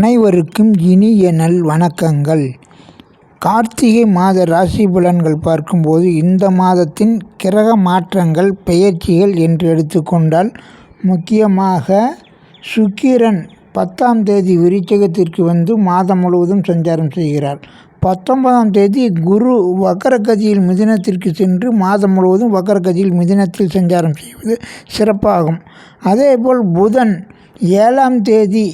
அனைவருக்கும் இனிய நல் வணக்கங்கள். கார்த்திகை மாத ராசி பலன்கள் பார்க்கும்போது இந்த மாதத்தின் கிரக மாற்றங்கள் பெயர்ச்சிகள் என்று எடுத்துக்கொண்டால் முக்கியமாக சுக்கிரன் பத்தாம் தேதி விருச்சகத்திற்கு வந்து மாதம் முழுவதும் சஞ்சாரம் செய்கிறார். பத்தொன்பதாம் தேதி குரு வக்கரகதியில் மிதினத்திற்கு சென்று மாதம் முழுவதும் வக்கரகதியில் மிதினத்தில் சஞ்சாரம் செய்வது சிறப்பாகும். அதேபோல் புதன் ஏழாம் தேதி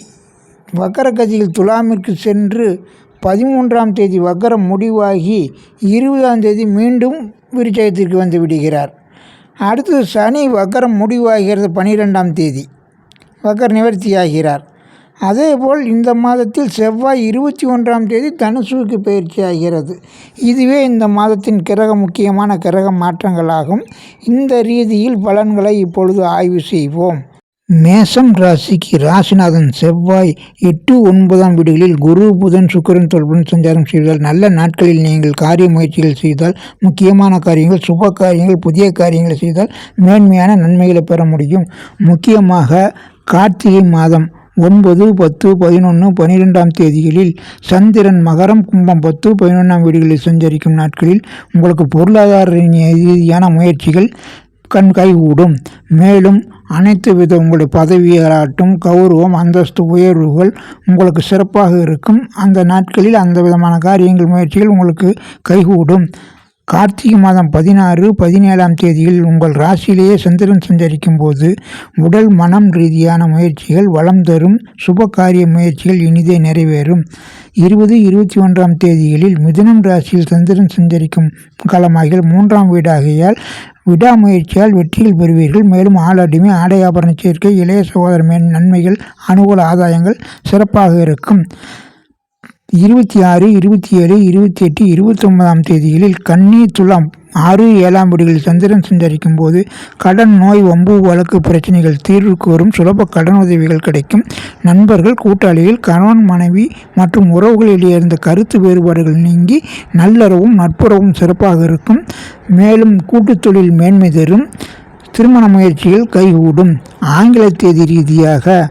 வக்கரகதியில் துலாமிற்கு சென்று பதிமூன்றாம் தேதி வக்கரம் முடிவாகி இருபதாம் தேதி மீண்டும் விருச்சயத்திற்கு வந்து விடுகிறார். அடுத்து சனி வக்கரம் முடிவாகிறது பன்னிரெண்டாம் தேதி. வக்கர நிவர்த்தியாகிறார். அதேபோல் இந்த மாதத்தில் செவ்வாய் இருபத்தி ஒன்றாம் தேதி தனுசுவுக்கு பயிற்சி ஆகிறது இதுவே இந்த மாதத்தின் கிரக முக்கியமான கிரக மாற்றங்களாகும். இந்த ரீதியில் பலன்களை இப்பொழுது ஆய்வு செய்வோம். மேசம் ராசிக்கு ராசிநாதன் செவ்வாய் எட்டு ஒன்பதாம் வீடுகளில் குரு புதன் சுக்கிரன் தொடர்புடன் சஞ்சாரம் செய்தால் நல்ல நாட்களில் நீங்கள் காரிய முயற்சிகள் செய்தால் முக்கியமான காரியங்கள் சுப காரியங்கள் புதிய காரியங்களை செய்தால் மேன்மையான நன்மைகளை பெற முடியும். முக்கியமாக கார்த்திகை மாதம் ஒன்பது பத்து பதினொன்று பன்னிரெண்டாம் தேதிகளில் சந்திரன் மகரம் கும்பம் பத்து பதினொன்றாம் வீடுகளில் சஞ்சரிக்கும் நாட்களில் உங்களுக்கு பொருளாதார ரீதியான முயற்சிகள் கண் கைகூடும் மேலும் அனைத்து வித உங்களுடைய பதவியாகட்டும் கௌரவம் அந்தஸ்து உயர்வுகள் உங்களுக்கு சிறப்பாக இருக்கும். அந்த நாட்களில் அந்த விதமான காரியங்கள் முயற்சிகள் உங்களுக்கு கைகூடும். கார்த்திகை மாதம் பதினாறு பதினேழாம் தேதியில் உங்கள் ராசியிலேயே சந்திரன் சஞ்சரிக்கும் போது உடல் மனம் ரீதியான முயற்சிகள் வளம் தரும் சுப காரிய முயற்சிகள் இனிதே நிறைவேறும். இருபது இருபத்தி ஒன்றாம் தேதிகளில் மிதுனம் ராசியில் சந்திரன் சஞ்சரிக்கும் காலமாகிய மூன்றாம் வீடாகையால் விடாமுயற்சியால் வெற்றிகள் பெறுவீர்கள். மேலும் ஆளடிமை ஆடை ஆபரண சேர்க்கை இளைய சகோதரமே நன்மைகள் அனுகூல ஆதாயங்கள் சிறப்பாக இருக்கும். இருபத்தி ஆறு இருபத்தி ஏழு இருபத்தி எட்டு இருபத்தி ஒன்பதாம் தேதிகளில் கன்னி துலாம் ஆறு ஏழாம் வீடுகளில் சந்திரன் சஞ்சரிக்கும் போது கடன் நோய் வம்பு வழக்கு பிரச்சனைகள் தீர்வுக்கு வரும் சுலப கடன் உதவிகள் கிடைக்கும். நண்பர்கள் கூட்டாளிகள் கணவன் மனைவி மற்றும் உறவுகளில் இருந்த கருத்து வேறுபாடுகள் நீங்கி நல்லறவும் நட்புறவும் சிறப்பாக இருக்கும். மேலும் கூட்டுத் தொழில் மேன்மை தரும். திருமண முயற்சிகள் கைகூடும். ஆங்கில தேதி ரீதியாக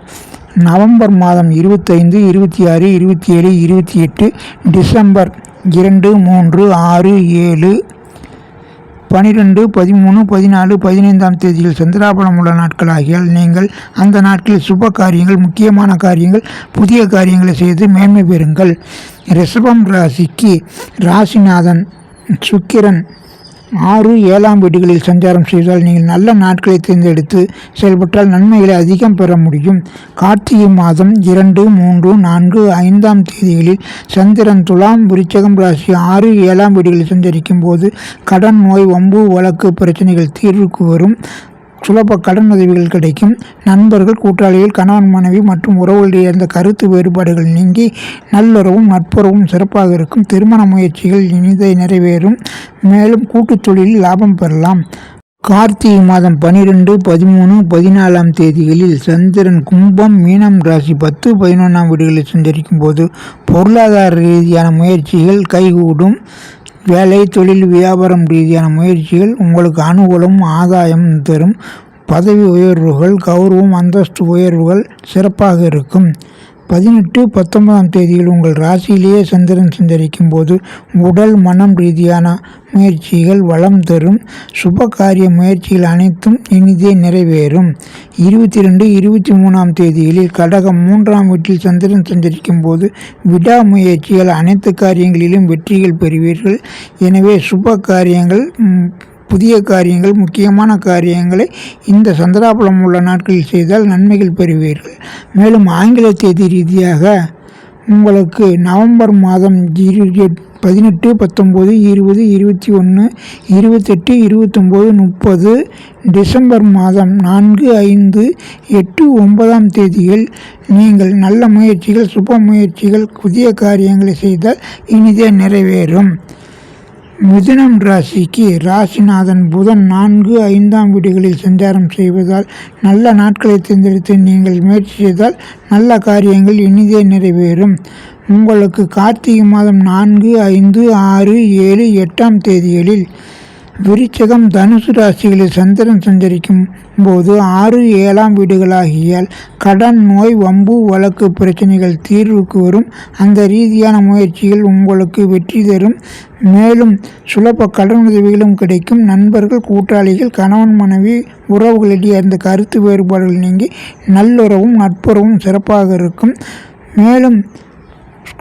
நவம்பர் மாதம் இருபத்தைந்து இருபத்தி ஆறு இருபத்தி ஏழு இருபத்தி எட்டு டிசம்பர் இரண்டு மூன்று ஆறு ஏழு பனிரெண்டு பதிமூணு பதினாலு பதினைந்தாம் தேதியில் சந்திராபலம் உள்ள நாட்கள் ஆகியால் நீங்கள் அந்த நாட்களில் சுப காரியங்கள் முக்கியமான காரியங்கள் புதிய காரியங்களை செய்து மேன்மை பெறுங்கள். ரிஷபம் ராசிக்கு ராசிநாதன் சுக்கிரன் ஆறு ஏழாம் வீடுகளில் சஞ்சாரம் செய்தால் நீங்கள் நல்ல நாட்களை தேர்ந்தெடுத்து செயல்பட்டால் நன்மைகளை அதிகம் பெற முடியும். கார்த்திகை மாதம் இரண்டு மூன்று நான்கு ஐந்தாம் தேதிகளில் சந்திரன் துலாம் விருச்சகம் ராசி ஆறு ஏழாம் வீடுகளில் சஞ்சரிக்கும் போது கடன் நோய் வம்பு வழக்கு பிரச்சனைகள் தீர்வுக்கு வரும். சுலப கடன் உதவிகள் கிடைக்கும். நண்பர்கள் கூட்டாளிகள் கணவன் மனைவி மற்றும் உறவுகளிடையே அந்த கருத்து வேறுபாடுகள் நீங்கி நல்லுறவும் நட்புறவும் சிறப்பாக இருக்கும். திருமண முயற்சிகள் இனிதை நிறைவேறும். மேலும் கூட்டுத் தொழிலில் லாபம் பெறலாம். கார்த்திகை மாதம் பனிரெண்டு பதிமூணு பதினாலாம் தேதிகளில் சந்திரன் கும்பம் மீனம் ராசி பத்து பதினொன்றாம் வீடுகளில் சஞ்சரிக்கும் போது பொருளாதார ரீதியான முயற்சிகள் கைகூடும். வேலை தொழில் வியாபாரம் ரீதியான முயற்சிகள் உங்களுக்கு அனுகூலம் ஆதாயம் தரும். பதவி உயர்வுகள் கௌரவம் அந்தஸ்து உயர்வுகள் சிறப்பாக இருக்கும். பதினெட்டு பத்தொன்பதாம் தேதியில் உங்கள் ராசியிலேயே சந்திரன் சந்தரிக்கும் போது உடல் மனம் ரீதியான முயற்சிகள் வளம் தரும். சுப காரிய முயற்சிகள் அனைத்தும் இனிதே நிறைவேறும். இருபத்தி ரெண்டு இருபத்தி மூணாம் தேதிகளில் கடகம் மூன்றாம் வீட்டில் சந்திரன் சஞ்சரிக்கும் போது விடாமுயற்சிகள் அனைத்து காரியங்களிலும் வெற்றிகள் பெறுவீர்கள். எனவே சுப காரியங்கள் புதிய காரியங்கள் முக்கியமான காரியங்களை இந்த சந்திராபலம் உள்ள நாட்களில் செய்தால் நன்மைகள் பெறுவீர்கள். மேலும் ஆங்கில தேதி ரீதியாக உங்களுக்கு நவம்பர் மாதம் பதினெட்டு பத்தொம்போது இருபது இருபத்தி ஒன்று இருபத்தெட்டு இருபத்தொம்போது முப்பது டிசம்பர் மாதம் நான்கு ஐந்து எட்டு ஒன்பதாம் தேதியில் நீங்கள் நல்ல முயற்சிகள் சுப முயற்சிகள் புதிய காரியங்களை செய்தால் இனிதே நிறைவேறும். மிதுனம் ராசிக்கு ராசிநாதன் புதன் நான்கு ஐந்தாம் வீடுகளில் சஞ்சாரம் செய்வதால் நல்ல நாட்களை தேர்ந்தெடுத்து நீங்கள் முயற்சி செய்தால் நல்ல காரியங்கள் இனிதே நிறைவேறும். உங்களுக்கு கார்த்திகை மாதம் நான்கு ஐந்து ஆறு ஏழு எட்டாம் தேதிகளில் விருச்சகம் தனுசு ராசிகளில் சந்திரன் சஞ்சரிக்கும் போது ஆறு ஏழாம் வீடுகளாகியால் கடன் நோய் வம்பு வழக்கு பிரச்சனைகள் தீர்வுக்கு வரும். அந்த ரீதியான முயற்சிகள் உங்களுக்கு வெற்றி தரும். மேலும் சுலப கடன் உதவிகளும் கிடைக்கும். நண்பர்கள் கூட்டாளிகள் கணவன் மனைவி உறவுகளிடையே அந்த கருத்து வேறுபாடுகள் நீங்கி நல்லுறவும் நட்புறவும் சிறப்பாக இருக்கும். மேலும்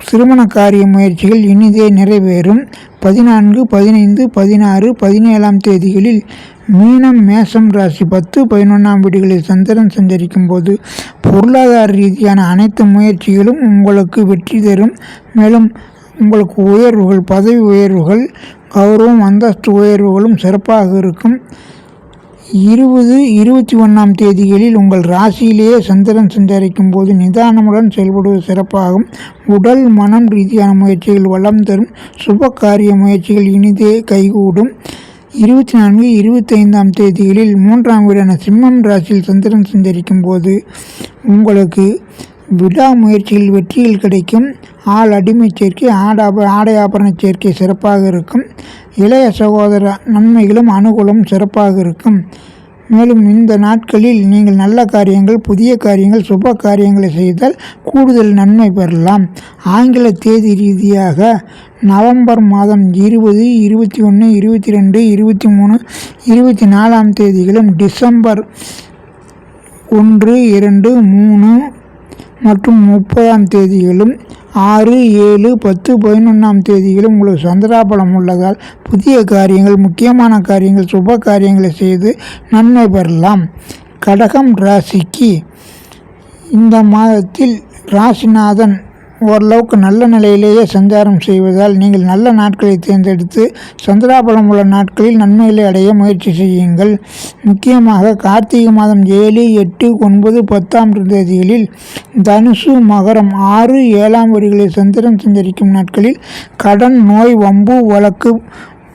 திருமண காரிய முயற்சிகள் இனிதே நிறைவேறும். பதினான்கு பதினைந்து பதினாறு பதினேழாம் தேதிகளில் மீனம் மேசம் ராசி பத்து பதினொன்றாம் வீடுகளில் சந்திரன் சஞ்சரிக்கும் போது பொருளாதார ரீதியான அனைத்து முயற்சிகளும் உங்களுக்கு வெற்றி தரும். மேலும் உங்களுக்கு உயர்வுகள் பதவி உயர்வுகள் கௌரவம் அந்தஸ்து உயர்வுகளும் சிறப்பாக இருக்கும். இருபது இருபத்தி ஒன்றாம் தேதிகளில் உங்கள் ராசியிலேயே சந்திரன் சஞ்சரிக்கும் போது நிதானமுடன் செயல்படுவது சிறப்பாகும். உடல் மனம் ரீதியான முயற்சிகள் வளம் தரும். சுப காரிய முயற்சிகள் இனிதே கைகூடும். இருபத்தி நான்கு இருபத்தைந்தாம் தேதிகளில் மூன்றாம் வீடான சிம்மம் ராசியில் சந்திரன் சஞ்சரிக்கும் போது உங்களுக்கு விடாமுயற்சியில் வெற்றியில் கிடைக்கும். ஆள் அடிமை சேர்க்கை ஆடாப ஆடை ஆபரண சேர்க்கை சிறப்பாக இருக்கும். இளைய சகோதர நன்மைகளும் அனுகூலம் சிறப்பாக இருக்கும். மேலும் இந்த நாட்களில் நீங்கள் நல்ல காரியங்கள் புதிய காரியங்கள் சுப காரியங்களை செய்தால் கூடுதல் நன்மை பெறலாம். ஆங்கில தேதி ரீதியாக நவம்பர் மாதம் இருபது இருபத்தி ஒன்று இருபத்தி ரெண்டு இருபத்தி மூணு இருபத்தி நாலாம் தேதிகளும் டிசம்பர் ஒன்று இரண்டு மூணு மற்றும் முப்பதாம் தேதிகளும் ஆறு ஏழு பத்து பதினொன்றாம் தேதிகளும் உங்களுக்கு சந்திராபலம் உள்ளதால் புதிய காரியங்கள் முக்கியமான காரியங்கள் சுப காரியங்களை செய்து நன்மை பெறலாம். கடகம் ராசிக்கு இந்த மாதத்தில் ராசிநாதன் ஓரளவுக்கு நல்ல நிலையிலேயே சஞ்சாரம் செய்வதால் நீங்கள் நல்ல நாட்களை தேர்ந்தெடுத்து சந்திராபலம் உள்ள நாட்களில் நன்மைகளை அடைய முயற்சி செய்யுங்கள். முக்கியமாக கார்த்திகை மாதம் ஏழு எட்டு ஒன்பது பத்தாம் தேதிகளில் தனுசு மகரம் ஆறு ஏழாம் வரிகளில் சந்திரன் சஞ்சரிக்கும் நாட்களில் கடன் நோய் வம்பு வழக்கு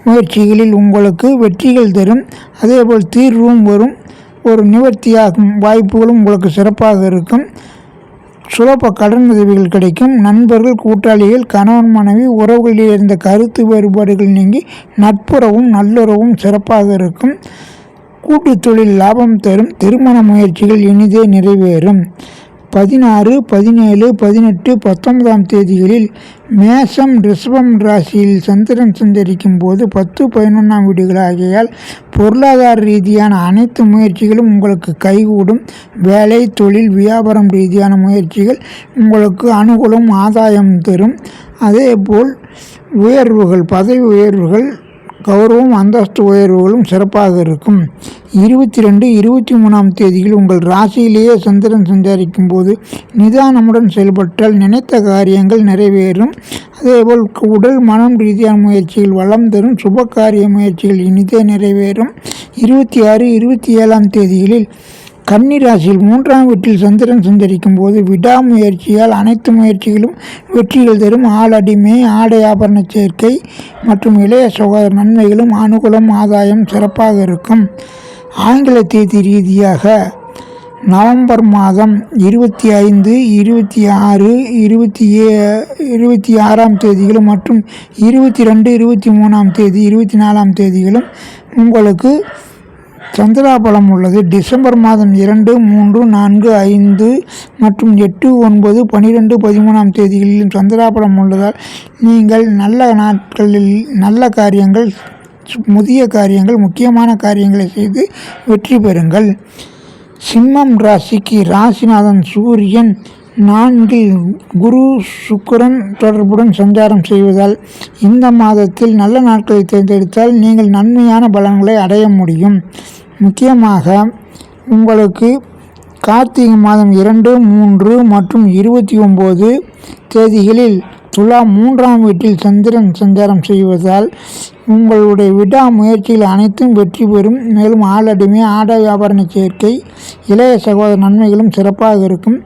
முயற்சிகளில் உங்களுக்கு வெற்றிகள் தரும். அதேபோல் தீர்வும் வரும். ஒரு நிவர்த்தியாகும் வாய்ப்புகளும் உங்களுக்கு சிறப்பாக இருக்கும். சுலப கடன் உதவிகள் கிடைக்கும். நண்பர்கள் கூட்டாளிகள் கணவன் மனைவி உறவுகளில் இருந்த கருத்து வேறுபாடுகள் நீங்கி நட்புறவும் நல்லுறவும் சிறப்பாக இருக்கும். கூட்டு தொழில் லாபம் தரும். திருமண முயற்சிகள் இனிதே நிறைவேறும். பதினாறு பதினேழு பதினெட்டு பத்தொன்பதாம் தேதிகளில் மேசம் ரிஷபம் ராசியில் சந்திரன் சந்தரிக்கும் போது பத்து பதினொன்றாம் வீடுகள் ஆகியால் பொருளாதார ரீதியான அனைத்து முயற்சிகளும் உங்களுக்கு கைகூடும். வேலை தொழில் வியாபாரம் ரீதியான முயற்சிகள் உங்களுக்கு அனுகூலம் ஆதாயம் தரும். அதேபோல் உயர்வுகள் பதவி உயர்வுகள் கௌரவம் அந்தஸ்து உயர்வுகளும் சிறப்பாக இருக்கும். இருபத்தி ரெண்டு இருபத்தி மூணாம் தேதியில் உங்கள் ராசியிலேயே சந்திரன் சஞ்சாரிக்கும் போது நிதானமுடன் செயல்பட்டால் நினைத்த காரியங்கள் நிறைவேறும். அதேபோல் உடல் மனம் ரீதியான முயற்சிகள் வளம் தரும். சுப காரிய முயற்சிகள் இனிதே நிறைவேறும். இருபத்தி ஆறு இருபத்தி ஏழாம் தேதிகளில் கன்னிராசியில் மூன்றாம் வீட்டில் சந்திரன் சந்தரிக்கும் போது விடாமுயற்சியால் அனைத்து முயற்சிகளும் வெற்றிகள் தரும். ஆள் அடிமை ஆடை ஆபரண சேர்க்கை மற்றும் இளைய சகோதர நன்மைகளும் அனுகூலம் ஆதாயம் சிறப்பாக இருக்கும். ஆங்கில தேதி ரீதியாக நவம்பர் மாதம் இருபத்தி ஐந்து இருபத்தி ஆறு இருபத்தி ஏ இருபத்தி ஆறாம் தேதிகளும் மற்றும் இருபத்தி ரெண்டு இருபத்தி மூணாம் தேதி இருபத்தி நாலாம் தேதிகளும் உங்களுக்கு சந்திராபலம் உள்ளது. டிசம்பர் மாதம் இரண்டு மூன்று நான்கு ஐந்து மற்றும் எட்டு ஒன்பது பனிரெண்டு பதிமூணாம் தேதிகளிலும் சந்திராபலம் உள்ளதால் நீங்கள் நல்ல நாட்களில் நல்ல காரியங்கள் முதிய காரியங்கள் முக்கியமான காரியங்களை செய்து வெற்றி பெறுங்கள். சிம்மம் ராசிக்கு ராசிநாதன் சூரியன் நான்கில் குரு சுக்கரன் தொடர்புடன் சஞ்சாரம் செய்வதால் இந்த மாதத்தில் நல்ல நாட்களை தேர்ந்தெடுத்தால் நீங்கள் நன்மையான பலன்களை அடைய முடியும். முக்கியமாக உங்களுக்கு கார்த்திகை மாதம் இரண்டு மூன்று மற்றும் இருபத்தி ஒம்பது தேதிகளில் துலா மூன்றாம் வீட்டில் சந்திரன் சஞ்சாரம் செய்வதால் உங்களுடைய விடாமுயற்சிகள் அனைத்தும் வெற்றி பெறும். மேலும் ஆளடிமை ஆடை வியாபாரண சேர்க்கை இளைய சகோதர நன்மைகளும் சிறப்பாக இருக்கும்.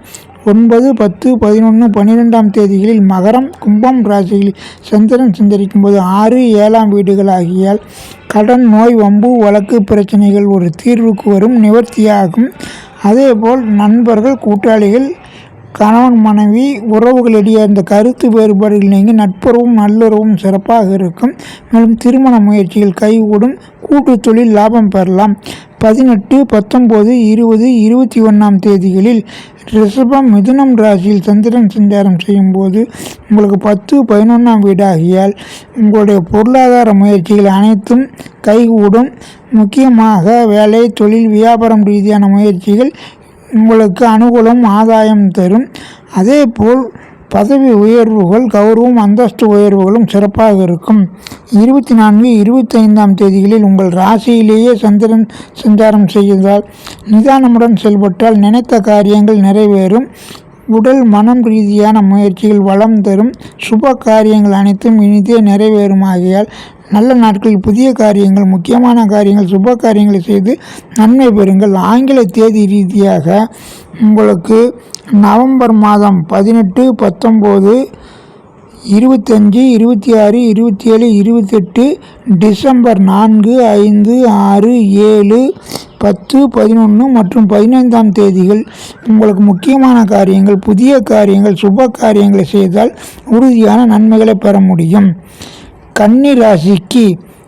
ஒன்பது பத்து பதினொன்று பன்னிரெண்டாம் தேதிகளில் மகரம் கும்பம் ராசியில் சந்திரன் சந்தரிக்கும் போது ஆறு ஏழாம் வீடுகள் ஆகியால் கடன் நோய் வம்பு வழக்கு பிரச்சனைகள் ஒரு தீர்வுக்கு வரும் நிவர்த்தியாகும். அதேபோல் நண்பர்கள் கூட்டாளிகள் கணவன் மனைவி உறவுகளிடையே இந்த கருத்து வேறுபாடுகள் நீங்கி நட்புறவும் நல்லுறவும் சிறப்பாக இருக்கும். மேலும் திருமண முயற்சிகள் கைகூடும். கூட்டு தொழில் லாபம் பெறலாம். பதினெட்டு பத்தொம்போது இருபது இருபத்தி ஒன்றாம் தேதிகளில் ரிஷபம் மிதுனம் ராசியில் சந்திரன் சஞ்சாரம் செய்யும்போது உங்களுக்கு பத்து பதினொன்றாம் வீடாகியால் உங்களுடைய பொருளாதார முயற்சிகள் அனைத்தும் கைகூடும். முக்கியமாக வேலை தொழில் வியாபாரம் ரீதியான முயற்சிகள் உங்களுக்கு அனுகூலம் ஆதாயம் தரும். அதேபோல் பதவி உயர்வுகள் கௌரவம் அந்தஸ்து உயர்வுகளும் சிறப்பாக இருக்கும். இருபத்தி நான்கு இருபத்தைந்தாம் தேதிகளில் உங்கள் ராசியிலேயே சந்திரன் சஞ்சாரம் செய்தால் நிதானமுடன் செயல்பட்டால் நினைத்த காரியங்கள் நிறைவேறும். உடல் மனம் ரீதியான முயற்சிகள் வளம் தரும். சுப காரியங்கள் அனைத்தும் இனிதே நிறைவேறும் ஆகையால் நல்ல நாட்களில் புதிய காரியங்கள் முக்கியமான காரியங்கள் சுப காரியங்களை செய்து நன்மை பெறுங்கள். ஆங்கில தேதி ரீதியாக உங்களுக்கு நவம்பர் மாதம் பதினெட்டு பத்தொம்போது இருபத்தஞ்சி இருபத்தி ஆறு இருபத்தி ஏழு இருபத்தெட்டு டிசம்பர் நான்கு ஐந்து ஆறு ஏழு பத்து பதினொன்று மற்றும் பதினைந்தாம் தேதிகள் உங்களுக்கு முக்கியமான காரியங்கள் புதிய காரியங்கள் சுப காரியங்களை செய்தால் உறுதியான நன்மைகளை பெற முடியும். கன்னி ராசிக்கு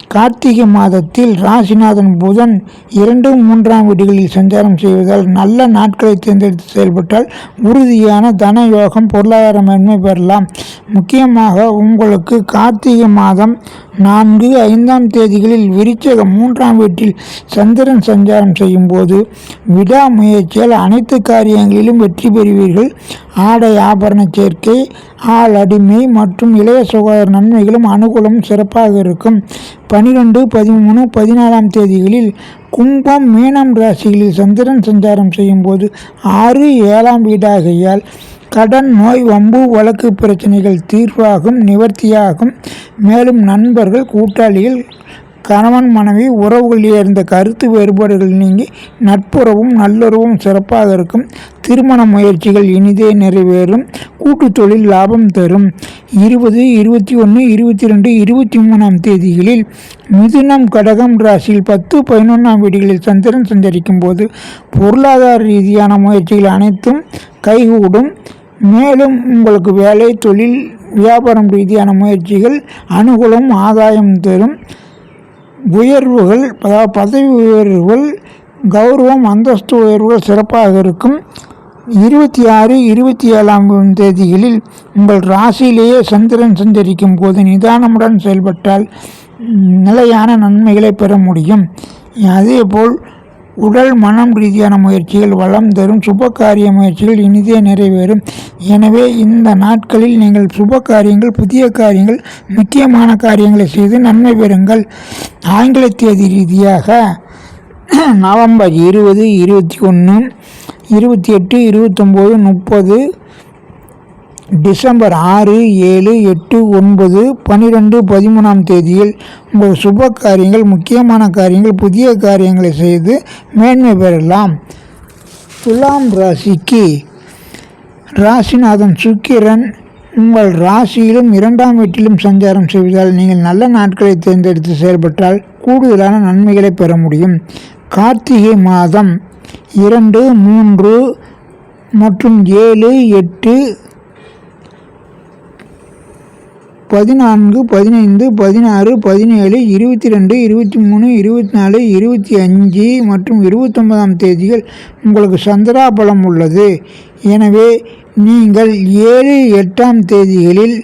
கார்த்திகை மாதத்தில் ராசிநாதன் புதன் இரண்டு மூன்றாம் வீடுகளில் சஞ்சாரம் செய்வதால் நல்ல நாட்களை தேர்ந்தெடுத்து செயல்பட்டால் உறுதியான தன யோகம் பொருளாதார மேன்மை பெறலாம். முக்கியமாக உங்களுக்கு கார்த்திகை மாதம் நான்கு ஐந்தாம் தேதிகளில் விருச்சகம் மூன்றாம் வீட்டில் சந்திரன் சஞ்சாரம் செய்யும்போது விடாமுயற்சியால் அனைத்து காரியங்களிலும் வெற்றி பெறுவீர்கள். ஆடை ஆபரண சேர்க்கை ஆள் அடிமை மற்றும் இளைய சுகாதார நன்மைகளும் அனுகூலம் சிறப்பாக இருக்கும். பனிரெண்டு பதிமூணு பதினாலாம் தேதிகளில் கும்பம் மீனம் ராசிகளில் சந்திரன் சஞ்சாரம் செய்யும்போது ஆறு ஏழாம் வீடாகையால் கடன் நோய் வம்பு வழக்கு பிரச்சனைகள் தீர்வாகும் நிவர்த்தியாகும். மேலும் நண்பர்கள் கூட்டாளிகள் கணவன் மனைவி உறவுகளில் இருந்த கருத்து வேறுபாடுகள் நீங்கி நட்புறவும் நல்லுறவும் சிறப்பாக இருக்கும். திருமண முயற்சிகள் இனிதே நிறைவேறும். கூட்டு தொழில் லாபம் தரும். இருபது இருபத்தி ஒன்று இருபத்தி ரெண்டு இருபத்தி மூணாம் தேதிகளில் மிதுனம் கடகம் ராசியில் பத்து பதினொன்றாம் வீடுகளில் சந்திரன் சஞ்சரிக்கும் போது பொருளாதார ரீதியான முயற்சிகள் அனைத்தும் கைகூடும். மேலும் உங்களுக்கு வேலை தொழில் வியாபாரம் ரீதியான முயற்சிகள் அனுகூலம் ஆதாயம் தரும். உயர்வுகள் அதாவது பதவி உயர்வுகள் கௌரவம் அந்தஸ்து உயர்வுகள் சிறப்பாக இருக்கும். இருபத்தி ஆறு இருபத்தி ஏழாம் தேதிகளில் உங்கள் ராசியிலேயே சந்திரன் சஞ்சரிக்கும் போது நிதானமுடன் செயல்பட்டால் நிலையான நன்மைகளை பெற முடியும். அதேபோல் உடல் மனம் ரீதியான முயற்சிகள் வளம் தரும் சுப காரிய முயற்சிகள் இனிதே நிறைவேறும். எனவே இந்த நாட்களில் நீங்கள் சுப காரியங்கள் புதிய காரியங்கள் முக்கியமான காரியங்களை செய்து நன்மை பெறுங்கள். ஆங்கில தேதி ரீதியாக நவம்பர் இருபது இருபத்தி ஒன்று இருபத்தி எட்டு இருபத்தொம்போது முப்பது டிசம்பர் ஆறு ஏழு எட்டு ஒன்பது பன்னிரெண்டு பதிமூணாம் தேதியில் உங்கள் சுப காரியங்கள் முக்கியமான காரியங்கள் புதிய காரியங்களை செய்து மேன்மை பெறலாம். துலாம் ராசிக்கு ராசிநாதன் சுக்கிரன். உங்கள் ராசியிலும் இரண்டாம் வீட்டிலும் சஞ்சாரம் செய்வதால் நீங்கள் நல்ல நாட்களை தேர்ந்தெடுத்து செயல்பட்டால் கூடுதலான நன்மைகளை பெற முடியும். கார்த்திகை மாதம் இரண்டு மூன்று மற்றும் ஏழு எட்டு பதினான்கு பதினைந்து பதினாறு பதினேழு இருபத்தி ரெண்டு இருபத்தி மூணு இருபத்தி நாலு இருபத்தி அஞ்சு மற்றும் இருபத்தொன்பதாம் தேதிகள் உங்களுக்கு சந்திராபலம் உள்ளது. எனவே நீங்கள் ஏழு எட்டாம் தேதிகளில்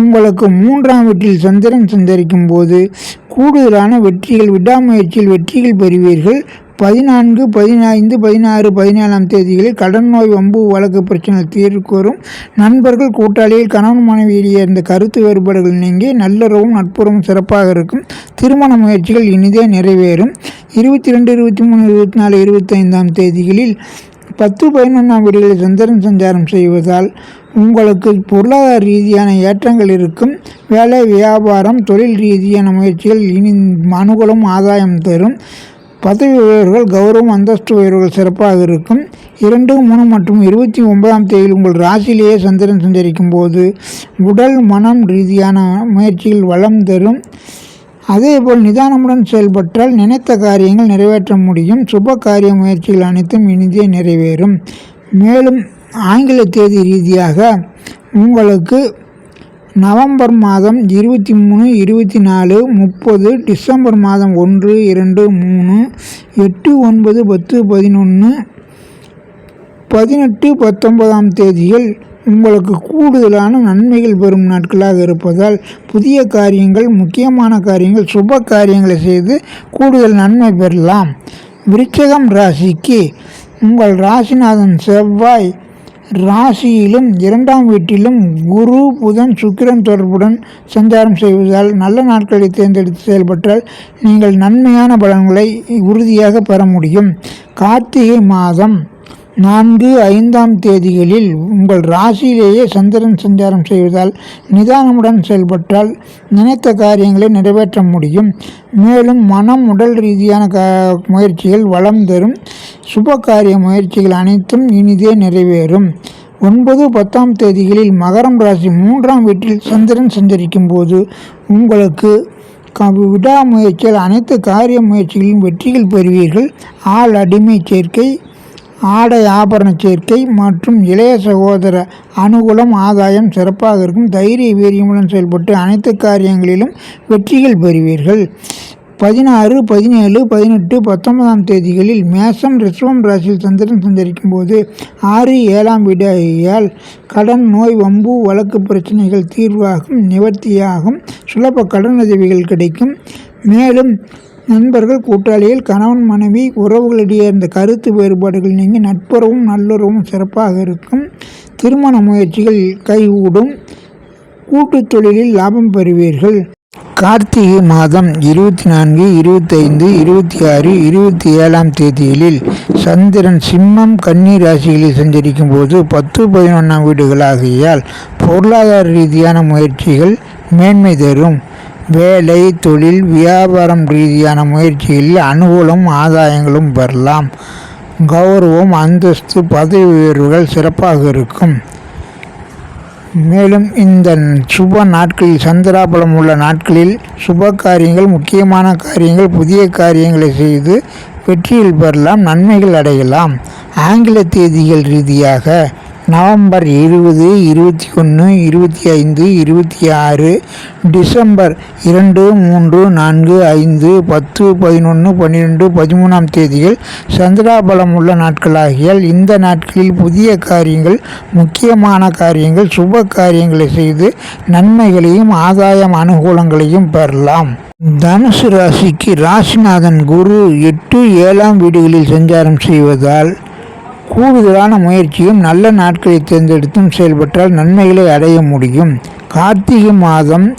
உங்களுக்கு மூன்றாம் வீட்டில் சந்திரன் சந்தரிக்கும் போது கூடுதலான வெற்றிகள் விடாமுயற்சியில் வெற்றிகள் பெறுவீர்கள். பதினான்கு பதினைந்து பதினாறு பதினேழாம் தேதிகளில் கடன் நோய் வம்பு வழக்கு பிரச்சனை தீர்க்கோரும் நண்பர்கள் கூட்டாளியில் கணவன் மனைவியிடையே இருந்த கருத்து வேறுபாடுகள் நீங்கி நல்லுறவும் நட்புறவும் சிறப்பாக இருக்கும். திருமண முயற்சிகள் இனிதே நிறைவேறும். இருபத்தி ரெண்டு இருபத்தி மூணு இருபத்தி நாலு இருபத்தைந்தாம் தேதிகளில் பத்து பதினொன்றாம் வீடுகளில் சந்திரன் சஞ்சாரம் செய்வதால் உங்களுக்கு பொருளாதார ரீதியான ஏற்றங்கள் இருக்கும். வேலை வியாபாரம் தொழில் ரீதியான முயற்சிகள் இனி அனுகூலம் ஆதாயம் தரும். பதவி உயர்வுகள் கௌரவம் அந்தஸ்து உயர்வுகள் சிறப்பாக இருக்கும். இரண்டு மூணு மற்றும் இருபத்தி ஒன்பதாம் தேதியில் உங்கள் ராசியிலேயே சந்திரன் சஞ்சரிக்கும் போது உடல் மனம் ரீதியான முயற்சிகள் வளம் தரும். அதேபோல் நிதானமுடன் செயல்பட்டால் நினைத்த காரியங்கள் நிறைவேற்ற முடியும். சுப காரிய முயற்சிகள் அனைத்தும் இனிதே நிறைவேறும். மேலும் ஆங்கில தேதி ரீதியாக உங்களுக்கு நவம்பர் மாதம் இருபத்தி மூணு இருபத்தி நாலு முப்பது டிசம்பர் மாதம் ஒன்று இரண்டு மூணு எட்டு ஒன்பது பத்து பதினொன்று பதினெட்டு பத்தொன்பதாம் தேதியில் உங்களுக்கு கூடுதலான நன்மைகள் பெறும் நாட்களாக இருப்பதால் புதிய காரியங்கள் முக்கியமான காரியங்கள் சுப காரியங்களை செய்து கூடுதல் நன்மை பெறலாம். விருச்சகம் ராசிக்கு உங்கள் ராசிநாதன் செவ்வாய் ராசியிலும் இரண்டாம் வீட்டிலும் குரு புதன் சுக்கிரன் தொடர்புடன் சஞ்சாரம் செய்வதால் நல்ல நாட்களை தேர்ந்தெடுத்து செயல்பட்டால் நீங்கள் நன்மையான பலன்களை உறுதியாக பெற முடியும். கார்த்திகை மாதம் நான்கு ஐந்தாம் தேதிகளில் உங்கள் ராசியிலேயே சந்திரன் சஞ்சாரம் செய்வதால் நிதானமுடன் செயல்பட்டால் நினைத்த காரியங்களை நிறைவேற்ற முடியும். மேலும் மனம் உடல் ரீதியான முயற்சிகள் வளம் தரும். சுப காரிய முயற்சிகள் அனைத்தும் இனிதே நிறைவேறும். ஒன்பது பத்தாம் தேதிகளில் மகரம் ராசி மூன்றாம் வீட்டில் சந்திரன் சஞ்சரிக்கும் போது உங்களுக்கு க விடாமுயற்சியில் அனைத்து காரிய முயற்சிகளிலும் வெற்றிகள் பெறுவீர்கள். ஆள் அடிமை சேர்க்கை ஆடை ஆபரண சேர்க்கை மற்றும் இளைய சகோதர அனுகூலம் ஆதாயம் சிறப்பாக இருக்கும். தைரிய வீரியமுடன் செயல்பட்டு அனைத்து காரியங்களிலும் வெற்றிகள் பெறுவீர்கள். பதினாறு பதினேழு பதினெட்டு பத்தொன்பதாம் தேதிகளில் மேசம் ரிஷபம் ராசியில் சந்திரன் சந்தரிக்கும் போது ஆறு ஏழாம் வீடால் கடன் நோய் வம்பு வழக்கு பிரச்சனைகள் தீர்வாகும் நிவர்த்தியாகும். சுலப கடன் உதவிகள் கிடைக்கும். மேலும் நண்பர்கள் கூட்டாளிகள் கணவன் மனைவி உறவுகளிடையே இருந்த கருத்து வேறுபாடுகள் நீங்கி நட்புறவும் நல்லுறவும் சிறப்பாக இருக்கும். திருமண முயற்சிகள் கைகூடும். கூட்டு தொழிலில் லாபம் பெறுவீர்கள். கார்த்திகை மாதம் இருபத்தி நான்கு இருபத்தைந்து இருபத்தி ஆறு இருபத்தி ஏழாம் தேதிகளில் சந்திரன் சிம்மம் கன்னி ராசிகளில் சஞ்சரிக்கும் போது பத்து பதினொன்றாம் வீடுகளாகியால் பொருளாதார ரீதியான முயற்சிகள் மேன்மை தரும். வேலை தொழில் வியாபாரம் ரீதியான முயற்சிகளில் அனுகூலம் ஆதாயங்களும் பெறலாம். கௌரவம் அந்தஸ்து பதவி உயர்வுகள் சிறப்பாக இருக்கும். மேலும் இந்த சுப நாட்களில் சந்திராபலம் உள்ள நாட்களில் சுப காரியங்கள் முக்கியமான காரியங்கள் புதிய காரியங்களை செய்து வெற்றியில் பெறலாம் நன்மைகள் அடையலாம். ஆங்கில தேதிகள் ரீதியாக நவம்பர் இருபது இருபத்தி ஒன்று இருபத்தி ஐந்து இருபத்தி ஆறு டிசம்பர் இரண்டு மூன்று நான்கு ஐந்து பத்து பதினொன்று பன்னிரெண்டு பதிமூணாம் தேதிகள் சந்திராபலம் உள்ள நாட்களாகியால் இந்த நாட்களில் புதிய காரியங்கள் முக்கியமான காரியங்கள் சுப காரியங்களை செய்து நன்மைகளையும் ஆதாயம் அனுகூலங்களையும் பெறலாம். தனுசு ராசிக்கு ராசிநாதன் குரு எட்டு ஏழாம் வீடுகளில் சஞ்சாரம் செய்வதால் கூடுதலான முயற்சியும் நல்ல நாட்களை தேர்ந்தெடுத்தும் செயல்பட்டால் நன்மைகளை அடைய முடியும். கார்த்திகை மாதம்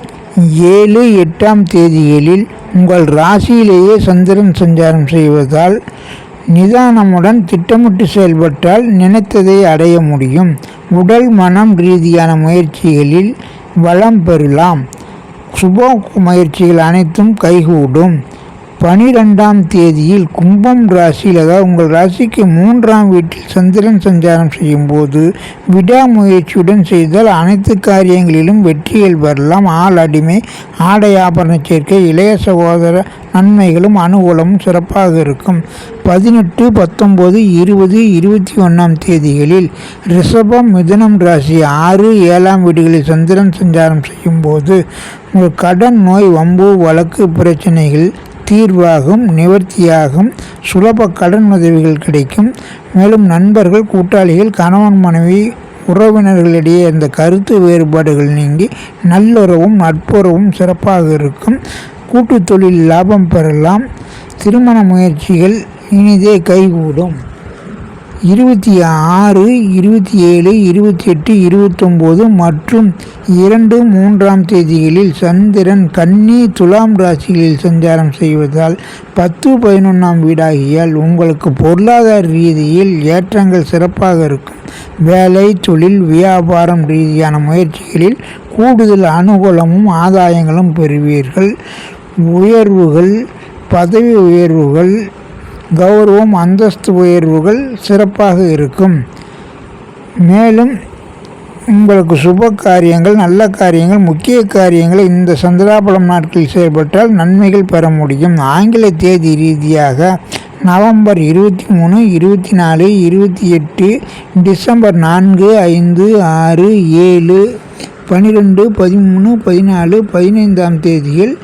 ஏழு எட்டாம் தேதிகளில் உங்கள் ராசியிலேயே சந்திரன் சஞ்சாரம் செய்வதால் நிதானமுடன் திட்டமிட்டு செயல்பட்டால் நினைத்ததை அடைய முடியும். உடல் மனம் ரீதியான முயற்சிகளில் வளம் பெறலாம். சுப முயற்சிகள் அனைத்தும் கைகூடும். பனிரெண்டாம் தேதியில் கும்பம் ராசியில் அதாவது உங்கள் ராசிக்கு மூன்றாம் வீட்டில் சந்திரன் சஞ்சாரம் செய்யும் போது விடாமுயற்சியுடன் செய்தால் அனைத்து காரியங்களிலும் வெற்றிகள் பெறலாம் ஆள் அடிமை ஆடை ஆபரண சேர்க்கை இளைய சகோதர நன்மைகளும் அனுகூலமும் சிறப்பாக இருக்கும். பதினெட்டு பத்தொம்போது இருபது இருபத்தி ஒன்றாம் தேதிகளில் ரிஷபம் மிதுனம் ராசி ஆறு ஏழாம் வீடுகளில் சந்திரன் சஞ்சாரம் செய்யும் போது உங்கள் கடன் நோய் வம்பு வழக்கு பிரச்சனைகள் தீர்வாகும் நிவர்த்தியாகும் சுலப கடன் உதவிகள் கிடைக்கும். மேலும் நண்பர்கள் கூட்டாளிகள் கணவன் மனைவி உறவினர்களிடையே இந்த கருத்து வேறுபாடுகள் நீங்கி நல்லுறவும் நட்புறவும் சிறப்பாக இருக்கும். கூட்டு தொழில் லாபம் பெறலாம். திருமண முயற்சிகள் இனிதே கைகூடும். இருபத்தி ஆறு இருபத்தி ஏழு இருபத்தி எட்டு இருபத்தொம்போது மற்றும் இரண்டு மூன்றாம் தேதிகளில் சந்திரன் கன்னி துலாம் ராசிகளில் சஞ்சாரம் செய்வதால் பத்து பதினொன்றாம் வீடாகியால் உங்களுக்கு பொருளாதார ரீதியில் ஏற்றங்கள் சிறப்பாக இருக்கும். வேலை தொழில் வியாபாரம் ரீதியான முயற்சிகளில் கூடுதல் அனுகூலமும் ஆதாயங்களும் பெறுவீர்கள். உயர்வுகள் பதவி உயர்வுகள் கௌரவம் அந்தஸ்து உயர்வுகள் சிறப்பாக இருக்கும். மேலும் உங்களுக்கு சுப காரியங்கள் நல்ல காரியங்கள் முக்கிய காரியங்களை இந்த சந்திராபலம் நாட்களில் செயல்பட்டால் நன்மைகள் பெற முடியும். ஆங்கில தேதி ரீதியாக நவம்பர் இருபத்தி மூணு இருபத்தி நாலு இருபத்தி எட்டு டிசம்பர் நான்கு ஐந்து ஆறு ஏழு பன்னிரெண்டு பதிமூணு பதினாலு பதினைந்தாம் தேதியில்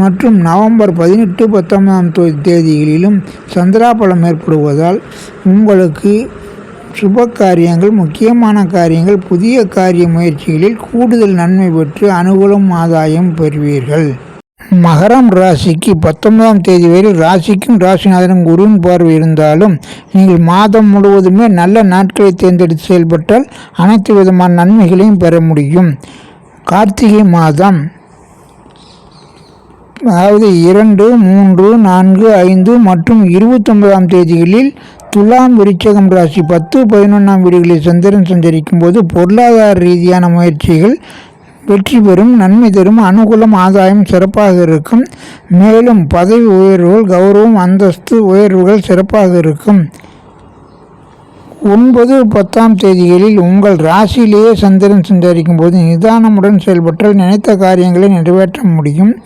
மற்றும் நவம்பர் பதினெட்டு பத்தொன்பதாம் தேதிகளிலும் சந்திராபலம் ஏற்படுவதால் உங்களுக்கு சுப காரியங்கள் முக்கியமான காரியங்கள் புதிய காரிய முயற்சிகளில் கூடுதல் நன்மை பெற்று அனுகூலம் ஆதாயம் பெறுவீர்கள். மகரம் ராசிக்கு பத்தொன்பதாம் தேதி வரை ராசிக்கும் ராசிநாதனும் குருவின் பார்வை இருந்தாலும் நீங்கள் மாதம் முழுவதுமே நல்ல நாட்களை தேர்ந்தெடுத்து செயல்பட்டால் அனைத்து விதமான நன்மைகளையும் பெற முடியும். கார்த்திகை மாதம் அதாவது இரண்டு மூன்று நான்கு ஐந்து மற்றும் இருபத்தொன்பதாம் தேதிகளில் துலாம் விருச்சகம் ராசி பத்து பதினொன்றாம் வீடுகளில் சந்திரன் சஞ்சரிக்கும் போது பொருளாதார ரீதியான முயற்சிகள் வெற்றி பெறும் நன்மை தரும் அனுகூலம் ஆதாயம் சிறப்பாக இருக்கும். மேலும் பதவி உயர்வுகள் கௌரவம் அந்தஸ்து உயர்வுகள் சிறப்பாக இருக்கும். ஒன்பது பத்தாம் தேதிகளில் உங்கள் ராசியிலேயே சந்திரன் சஞ்சரிக்கும் போது நிதானமுடன் செயல்பட்டால் நினைத்த காரியங்களை நிறைவேற்ற முடியும்.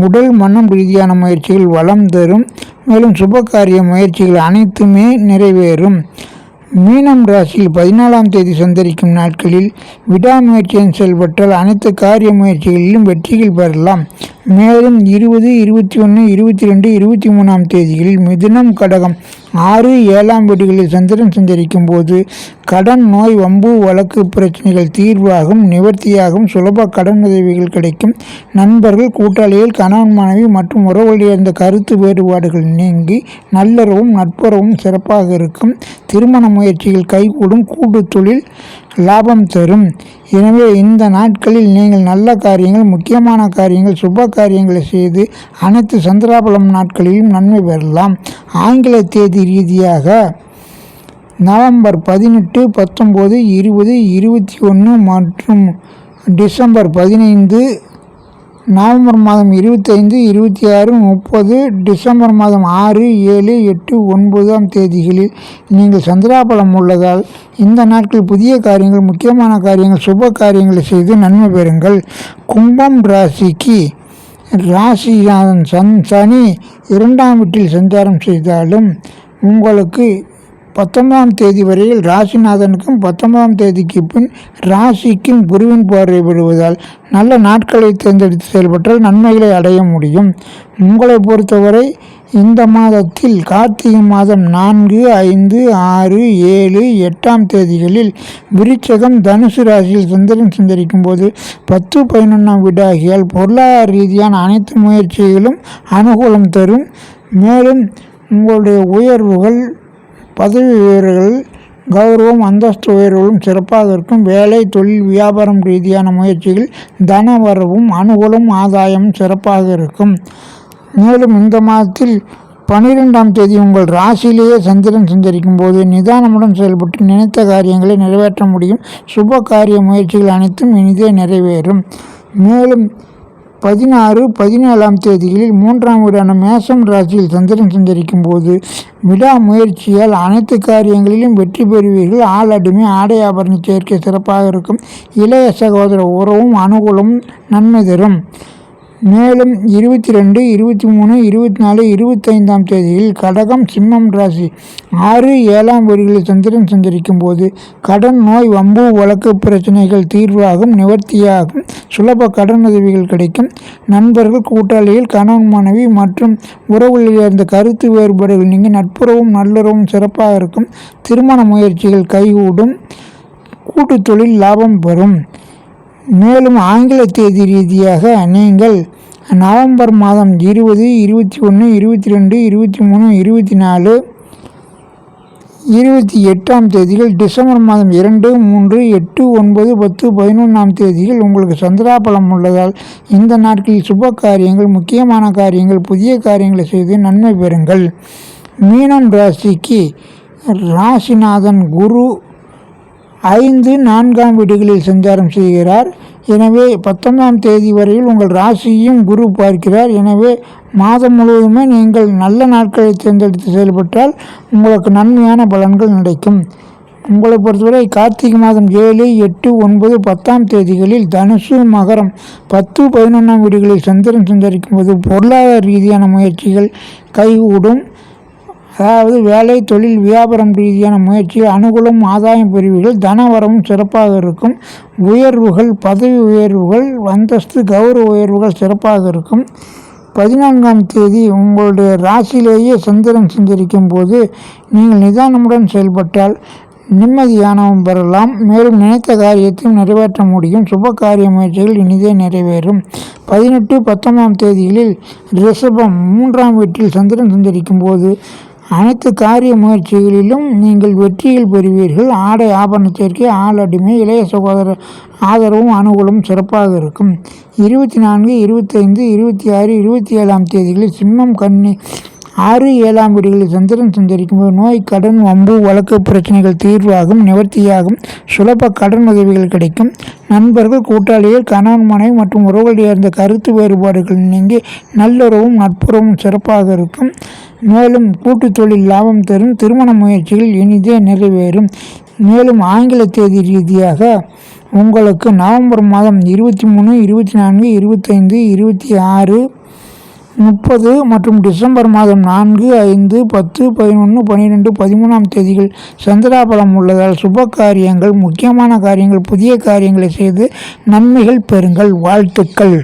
உடல் மனம் ரீதியான முயற்சிகள் வளம் தரும். மேலும் சுப காரிய முயற்சிகள் அனைத்துமே நிறைவேறும். மீனம் ராசியில் பதினாலாம் தேதி சந்தரிக்கும் நாட்களில் விடாமுயற்சியின் செயல்பட்டால் அனைத்து காரிய முயற்சிகளிலும் வெற்றிகள் பெறலாம். மேலும் இருபது இருபத்தி ஒன்று இருபத்தி ரெண்டு இருபத்தி மூணாம் தேதிகளில் மிதுனம் கடகம் ஆறு ஏழாம் வீடுகளில் சந்திரன் சஞ்சரிக்கும் போது கடன் நோய் வம்பு வழக்கு பிரச்சனைகள் தீர்வாகும் நிவர்த்தியாகும் சுலப கடன் உதவிகள் கிடைக்கும். நண்பர்கள் கூட்டாளிகள் கணவன் மனைவி மற்றும் உறவுகளில் இருந்த கருத்து வேறுபாடுகள் நீங்கி நல்லறவும் நட்புறவும் சிறப்பாக இருக்கும். திருமண முயற்சிகள் கைகூடும். கூட்டு தொழில் லாபம் தரும். எனவே இந்த நாட்களில் நீங்கள் நல்ல காரியங்கள் முக்கியமான காரியங்கள் சுப காரியங்களை செய்து அனைத்து சந்திராபலம் நாட்களிலும் நன்மை பெறலாம். ஆங்கில தேதி ரீதியாக நவம்பர் பதினெட்டு பத்தொம்போது இருபது இருபத்தி ஒன்று மற்றும் டிசம்பர் பதினைந்து நவம்பர் மாதம் இருபத்தைந்து இருபத்தி ஆறு முப்பது டிசம்பர் மாதம் ஆறு ஏழு எட்டு ஒன்பதாம் தேதிகளில் நீங்கள் சந்திராபலம் உள்ளதால் இந்த நாட்கள் புதிய காரியங்கள் முக்கியமான காரியங்கள் சுப காரியங்களை செய்து நன்மை பெறுங்கள். கும்பம் ராசிக்கு ராசி சன் சனி இரண்டாம் வீட்டில் சஞ்சாரம் செய்தாலும் உங்களுக்கு பத்தொன்பதாம் தேதி வரையில் ராசிநாதனுக்கும் பத்தொன்பதாம் தேதிக்கு பின் ராசிக்கும் குருவின் பார்வை விடுவதால் நல்ல நாட்களை தேர்ந்தெடுத்து செயல்பட்டால் நன்மைகளை அடைய முடியும். உங்களை பொறுத்தவரை இந்த மாதத்தில் கார்த்திகை மாதம் நான்கு ஐந்து ஆறு ஏழு எட்டாம் தேதிகளில் விருச்சகம் தனுசு ராசியில் சுந்தரம் சுந்தரிக்கும் போது பத்து பதினொன்றாம் வீடாகியால் பொருளாதார ரீதியான அனைத்து முயற்சிகளும் அனுகூலம் தரும். மேலும் உங்களுடைய உயர்வுகள் பதவி உயர்வுகள் கௌரவம் அந்தஸ்து உயர்வுகளும் சிறப்பாக இருக்கும் வேலை தொழில் வியாபாரம் ரீதியான முயற்சிகள் தன வரவும் அனுகூலம் ஆதாயம் சிறப்பாக இருக்கும் மேலும் இந்த மாதத்தில் பன்னிரெண்டாம் தேதி உங்கள் ராசியிலேயே சந்திரன் சஞ்சரிக்கும் போது நிதானமுடன் செயல்பட்டு நினைத்த காரியங்களை நிறைவேற்ற முடியும். சுப காரிய முயற்சிகள் அனைத்தும் இனிதே நிறைவேறும். மேலும் பதினாறு பதினேழாம் தேதிகளில் மூன்றாம் வீடான மேசம் ராசியில் சந்திரன் சந்தரிக்கும் போது விடாமுயற்சியால் அனைத்து காரியங்களிலும் வெற்றி பெறுவீர்கள். ஆள் அடிமை ஆடை ஆபரண சேர்க்கை சிறப்பாக இருக்கும். இளைய சகோதர உறவும் அனுகூலமும் நன்மை தரும். மேலும் இருபத்தி ரெண்டு இருபத்தி மூணு இருபத்தி நாலு இருபத்தைந்தாம் தேதியில் கடகம் சிம்மம் ராசி. ஆறு ஏழாம் வீடுகளில் சந்திரன் சஞ்சரிக்கும் போது கடன் நோய் வம்பு வழக்கு பிரச்சனைகள் தீர்வாகும் நிவர்த்தியாகும். சுலப கடன் உதவிகள் கிடைக்கும். நண்பர்கள் கூட்டாளிகள் கணவன் மனைவி மற்றும் உறவுகளில் இருந்த கருத்து வேறுபாடுகள் நீங்கள் நட்புறவும் நல்லுறவும் சிறப்பாக இருக்கும். திருமண முயற்சிகள் கைகூடும். கூட்டு தொழில் லாபம் பெறும். மேலும் ஆங்கில தேதி ரீதியாக நீங்கள் நவம்பர் மாதம் இருபது இருபத்தி ஒன்று இருபத்தி ரெண்டு இருபத்தி மூணு இருபத்தி நாலு இருபத்தி எட்டாம் தேதிகள் டிசம்பர் மாதம் இரண்டு மூன்று எட்டு ஒன்பது பத்து பதினொன்றாம் தேதிகள் உங்களுக்கு சந்திராபலம் உள்ளதால் இந்த நாட்களில் சுப காரியங்கள் முக்கியமான காரியங்கள் புதிய காரியங்களை செய்து நன்மை பெறுங்கள். மீனம் ராசிக்கு ராசிநாதன் குரு ஐந்து நான்காம் வீடுகளில் சஞ்சாரம் செய்கிறார். எனவே பத்தொன்பதாம் தேதி வரையில் உங்கள் ராசியும் குரு பார்க்கிறார். எனவே மாதம் முழுவதுமே நீங்கள் நல்ல நாட்களை தேர்ந்தெடுத்து செயல்பட்டால் உங்களுக்கு நன்மையான பலன்கள் கிடைக்கும். உங்களை பொறுத்தவரை கார்த்திகை மாதம் ஏழு எட்டு ஒன்பது பத்தாம் தேதிகளில் தனுசு மகரம் பத்து பதினொன்றாம் வீடுகளில் சந்திரன் சந்தரிக்கும் போது பொருளாதார ரீதியான முயற்சிகள் கைகூடும். அதாவது வேலை தொழில் வியாபாரம் ரீதியான முயற்சி அனுகூலம் ஆதாயம் பிரிவுகள் தனவரவும் சிறப்பாக இருக்கும். உயர்வுகள் பதவி உயர்வுகள் அந்தஸ்து கௌரவ உயர்வுகள் சிறப்பாக இருக்கும். பதினான்காம் தேதி உங்களுடைய ராசியிலேயே சந்திரன் சஞ்சரிக்கும் போது நீங்கள் நிதானமுடன் செயல்பட்டால் நிம்மதியானவும் பெறலாம். மேலும் நினைத்த காரியத்தையும் நிறைவேற்ற முடியும். சுப காரிய முயற்சிகள் இனிதே நிறைவேறும். பதினெட்டு பத்தொன்பதாம் தேதிகளில் ரிஷபம் மூன்றாம் வீட்டில் சந்திரன் சஞ்சரிக்கும் போது அனைத்து காரிய முயற்சிகளிலும் நீங்கள் வெற்றியில் பெறுவீர்கள். ஆடை ஆபரண சேர்க்கை ஆளடிமை இளைய சகோதர ஆதரவும் அனுகூலமும் சிறப்பாக இருக்கும். இருபத்தி நான்கு இருபத்தைந்து இருபத்தி ஆறு இருபத்தி ஏழாம் தேதிகளில் சிம்மம் கன்னி ஆறு ஏழாம் வீடுகளில் சந்திரன் சஞ்சரிக்கும் போது நோய் கடன் வம்பு வழக்கு பிரச்சனைகள் தீர்வாகும் நிவர்த்தியாகும். சுலப கடன் உதவிகள் கிடைக்கும். நண்பர்கள் கூட்டாளிகள் கணவன் மனைவி மற்றும் உறவுகளிடையே இருந்த கருத்து வேறுபாடுகள் நீங்கி நல்லுறவும் நட்புறவும் சிறப்பாக இருக்கும். மேலும் கூட்டு தொழில் லாபம் தரும். திருமண முயற்சிகள் இனிதே நிறைவேறும். மேலும் ஆங்கில தேதி ரீதியாக உங்களுக்கு நவம்பர் மாதம் இருபத்தி மூணு இருபத்தி நான்கு இருபத்தைந்து இருபத்தி ஆறு முப்பது மற்றும் டிசம்பர் மாதம் நான்கு ஐந்து பத்து பதினொன்று பன்னிரெண்டு பதிமூணாம் தேதிகள் சந்திராபலம் உள்ளதால் சுப காரியங்கள் முக்கியமான காரியங்கள் புதிய காரியங்களை செய்து நன்மைகள் பெறுங்கள். வாழ்த்துக்கள்.